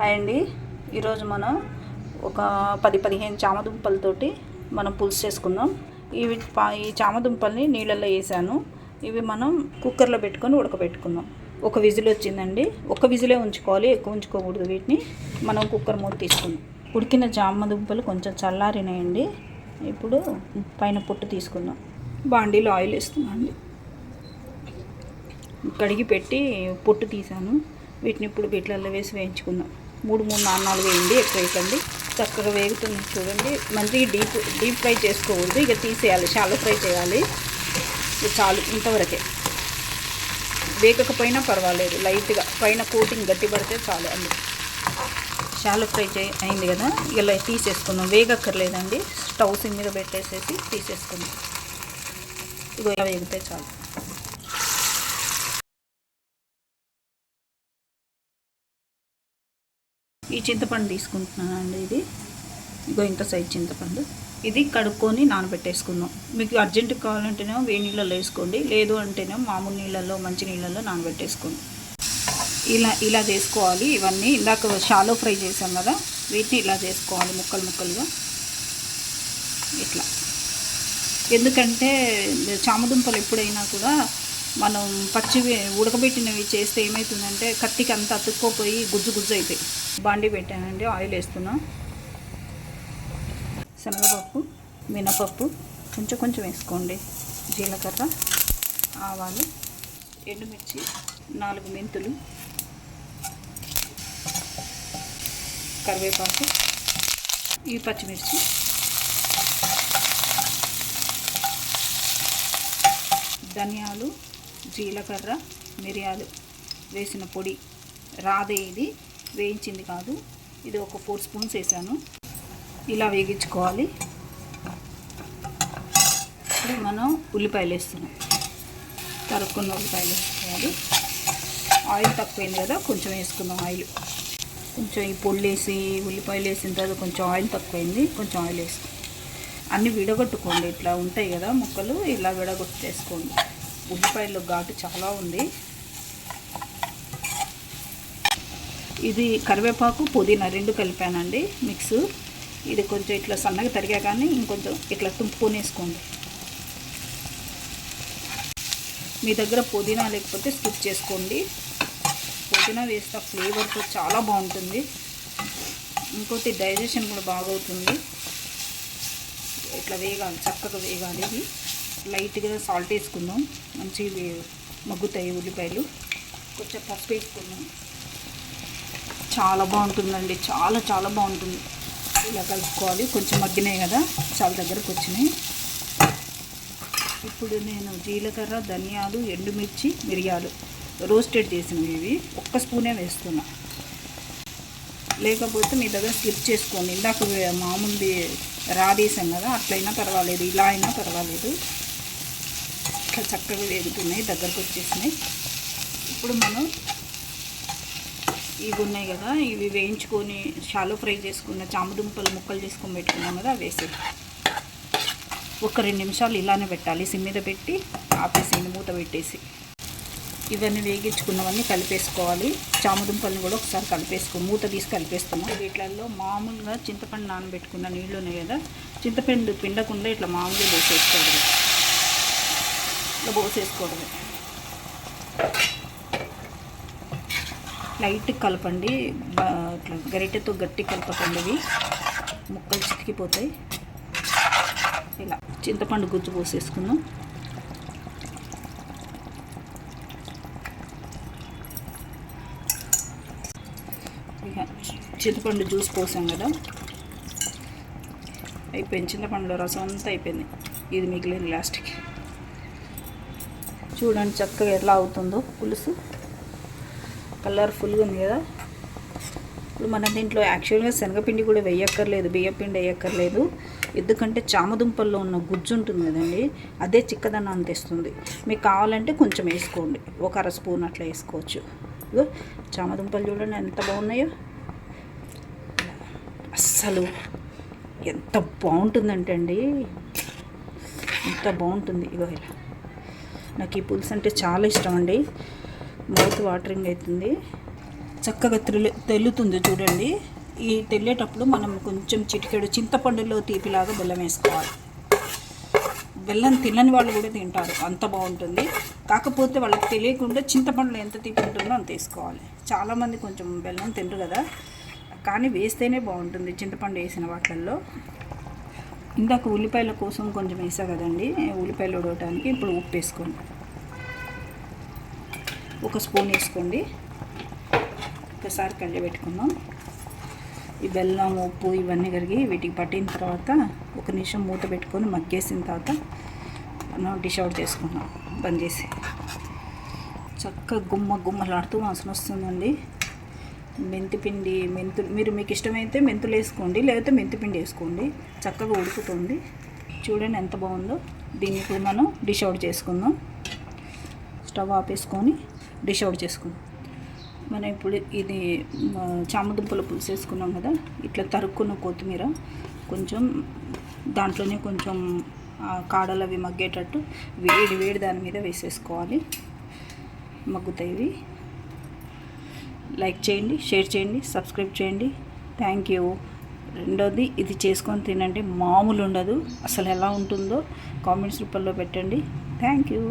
Hi అండి. ఈరోజు మనం ఒక పది పదిహేను చామదుంపలతోటి మనం పులుసు చేసుకుందాం. ఇవి ఈ చామదుంపల్ని నీళ్ళల్లో వేసాను. ఇవి మనం కుక్కర్లో పెట్టుకొని ఉడకబెట్టుకుందాం. ఒక విజిల్ వచ్చిందండి. ఒక విజిలే ఉంచుకోవాలి ఎక్కువ ఉంచుకోకూడదు వీటిని. మనం కుక్కర్ మూత తీసుకుందాం. ఉడికిన చామదుంపలు కొంచెం చల్లారినాయండి. ఇప్పుడు పైన పొట్టు తీసుకుందాం. బాండీలో ఆయిల్ వేస్తున్నాండి అండి. కడిగి పెట్టి పొట్టు తీసాను. వీటిని ఇప్పుడు వీటిలలో వేసి వేయించుకుందాం. మూడు మూడు నాలుగు నాలుగు వేయండి ఎక్కువ వేయకండి. చక్కగా వేగుతుంది చూడండి. మంచిగా డీప్ డీప్ ఫ్రై చేసుకోకూడదు. ఇక తీసేయాలి షాలో ఫ్రై చేయాలి. చాలు ఇంతవరకే. వేగకపోయినా పర్వాలేదు లైట్గా. పైన కోటింగ్ గట్టి పడితే చాలు అండి. షాలో ఫ్రై చే అయింది కదా? ఇలా తీసేసుకుందాం. వేగక్కర్లేదండి. స్టవ్ మీద పెట్టేసేసి తీసేసుకుందాం. ఇగో వేగితే చాలు. ఈ చింతపండు తీసుకుంటున్నానండి ఇది. ఇగో ఇంత సైజ్ చింతపండు. ఇది కడుక్కొని నానబెట్టేసుకుందాం. మీకు అర్జెంట్ కావాలంటేనేమో వేడి నీళ్ళలో వేసుకోండి. లేదు అంటేనేమో మామూలు నీళ్ళల్లో మంచి నీళ్ళల్లో నానబెట్టేసుకోండి. ఇలా ఇలా చేసుకోవాలి. ఇవన్నీ ఇందాక షాలో ఫ్రై చేసాం కదా వీటిని ఇలా చేసుకోవాలి ముక్కలు ముక్కలుగా. ఇట్లా. ఎందుకంటే చామదుంపలు ఎప్పుడైనా కూడా మనం పచ్చివి ఉడకబెట్టినవి చేస్తే ఏమవుతుందంటే కత్తికి అంతా అతుక్కోపోయి గుజ్జు గుజ్జు అవుతాయి బాండి పెట్టానండి ఆయిల్ వేస్తున్నా. శనగపప్పు మినపప్పు కొంచెం కొంచెం వేసుకోండి. జీలకర్ర ఆవాలు ఎండుమిర్చి నాలుగు మెంతులు కరివేపాకు ఈ పచ్చిమిర్చి. ధనియాలు జీలకర్ర మిరియాలు వేసిన పొడి. రాదే ఇది. వేయించింది కాదు. ఇది ఒక ఫోర్ స్పూన్స్ వేసాను. ఇలా వేగించుకోవాలి. ఇప్పుడు మనం ఉల్లిపాయలు వేస్తున్నాం. తరుక్కున్న ఉల్లిపాయలు వేసుకోవాలి. ఆయిల్ తక్కువైంది కదా కొంచెం వేసుకుందాం ఆయిల్. కొంచెం ఈ పొడి వేసి ఉల్లిపాయలు వేసిన తర్వాత కొంచెం ఆయిల్ తక్కువైంది కొంచెం ఆయిల్ వేసుకోండి అన్నీ విడగొట్టుకోండి. ఇట్లా ఉంటాయి కదా ముక్కలు ఇలా విడగొట్టేసుకోండి. ఉల్లిపాయల్లో ఘాటు చాలా ఉంది. ఇది కరివేపాకు పుదీనా రెండు కలిపానండి మిక్స్. ఇది కొంచెం ఇట్లా సన్నగా తరిగా కానీ ఇంకొంచెం ఇట్లా తుంపుకొని వేసుకోండి మీ దగ్గర పుదీనా లేకపోతే స్కిప్ చేసుకోండి. పుదీనా వేస్తే ఫ్లేవర్తో చాలా బాగుంటుంది. ఇంకోటి డైజెషన్ కూడా బాగవుతుంది. ఇట్లా వేగాలి చక్కగా వేగాలి ఇది. లైట్గా సాల్ట్ వేసుకుందాం. మంచి మగ్గుతాయి ఉల్లిపాయలు. కొంచెం పసుపు వేసుకుందాం. చాలా బాగుంటుందండి. చాలా చాలా బాగుంటుంది. ఇలా కలుపుకోవాలి. కొంచెం మగ్గినాయి కదా చాలా దగ్గరకు వచ్చినాయి. ఇప్పుడు నేను జీలకర్ర ధనియాలు ఎండుమిర్చి మిరియాలు రోస్టెడ్ చేసినవి ఇవి. ఒక్క స్పూనే వేస్తున్నా. లేకపోతే మీ దగ్గర స్కిప్ చేసుకోండి. ఇందాక వే- మామూలుది రాదేసాం కదా అట్లయినా పర్వాలేదు. ఇలా అయినా పర్వాలేదు. ఇట్లా చక్కగా వేగుతున్నాయి దగ్గరకు వచ్చేసినాయి. ఇప్పుడు మనం ఇవి ఉన్నాయి కదా ఇవి వేయించుకొని షాలో ఫ్రై చేసుకున్న చామదుంపలు ముక్కలు చేసుకొని పెట్టుకున్నాం కదా అవి వేసేది ఒక రెండు నిమిషాలు ఇలానే పెట్టాలి సిమ్ మీద పెట్టి ఆపేసి మూత పెట్టేసి. ఇవన్నీ వేగించుకున్నవన్నీ కలిపేసుకోవాలి. చామదుంపల్ని కూడా ఒకసారి కలిపేసుకో మూత తీసి కలిపేస్తున్నాం వీటిలలో మామూలుగా చింతపండు నానబెట్టుకున్న నీళ్ళు ఉన్నాయి కదా చింతపండు పిండకుండా ఇట్లా మామూలుగా వేసేసుకోవాలి. ఇట్లా పోసేసుకోవడమే లైట్ కలపండి ఇట్లా గరిటెతో గట్టి కలపకండి ఇవి. ముక్కలు చితికిపోతాయి. ఇలా చింతపండు గుజ్జు పోసేసుకుందాం. ఇక చింతపండు జ్యూస్ పోసాం కదా. అయిపోయింది. చింతపండులో రసం అంతా అయిపోయింది. ఇది మిగిలింది లాస్ట్కి. చూడండి చక్కగా ఎలా అవుతుందో పులుసు. కలర్ఫుల్గా ఉంది కదా. ఇప్పుడు మనం దీంట్లో యాక్చువల్గా శనగపిండి కూడా వేయక్కర్లేదు బియ్యపిండి వేయక్కర్లేదు. ఎందుకంటే చామదుంపల్లో ఉన్న గుజ్జు ఉంటుంది కదండి అదే చిక్కదనాన్ని తెస్తుంది. మీకు కావాలంటే కొంచెం వేసుకోండి. ఒక అర స్పూన్ అట్లా వేసుకోవచ్చు. ఇగో చామదుంపలు చూడండి ఎంత బాగున్నాయో. అస్సలు ఎంత బాగుంటుందంటే అండి ఎంత బాగుంటుంది. ఇగో ఇలా. నాకు ఈ పులుసు అంటే చాలా ఇష్టం అండి. మౌత్ వాటరింగ్ అవుతుంది. చక్కగా తెలు తెల్లుతుంది చూడండి. ఈ తెల్లేటప్పుడు మనం కొంచెం చిటికెడు చింతపండులో తీపిలాగా బెల్లం వేసుకోవాలి. బెల్లం తినని వాళ్ళు కూడా తింటారు. అంత బాగుంటుంది. కాకపోతే వాళ్ళకి తెలియకుండా చింతపండులో ఎంత తీపి ఉంటుందో అంత వేసుకోవాలి. చాలామంది కొంచెం బెల్లం తినరు కదా. కానీ వేస్తేనే బాగుంటుంది చింతపండు వేసిన వాటిల్లో. ఇందాక ఉల్లిపాయల కోసం కొంచెం వేసా కదండి ఉల్లిపాయలు ఉడవటానికి ఇప్పుడు ఉప్పు వేసుకోండి. ఒక స్పూన్ వేసుకోండి. ఒకసారి కళ్ళి పెట్టుకుందాం ఈ బెల్లం ఉప్పు ఇవన్నీ కరిగి వీటికి పట్టిన తర్వాత ఒక నిమిషం మూత పెట్టుకొని మగ్గేసిన తర్వాత మనం డిష్ అవుట్ చేసుకుందాం. బంద్ చేసి. చక్కగా గుమ్మ గుమ్మలాడుతూ వాసన వస్తుందండి. మెంతి మెంతులు మీరు మీకు ఇష్టమైతే మెంతులు వేసుకోండి లేకపోతే మెంతిపిండి వేసుకోండి. చక్కగా ఉడుకుతుంది. చూడండి ఎంత బాగుందో. దీన్ని ఇప్పుడు మనం డిష్ అవుట్ చేసుకుందాం. స్టవ్ ఆపేసుకొని డిష్ అవుట్ చేసుకుందాం. మనం ఇప్పుడు ఇది మ, చామదుంపల పులుసు వేసుకున్నాం కదా. ఇట్లా తరుక్కున్న కొత్తిమీర కొంచెం దాంట్లోనే కొంచెం కాడలు అవి మగ్గేటట్టు వేడి వేడి దాని మీద వేసేసుకోవాలి. మగ్గుతాయి లైక్ చేయండి షేర్ చేయండి సబ్స్క్రైబ్ చేయండి. థ్యాంక్ యూ రెండోది ఇది చేసుకొని తినండి. మామూలు ఉండదు. అసలు ఎలా ఉంటుందో కామెంట్స్ రూపంలో పెట్టండి. Thank you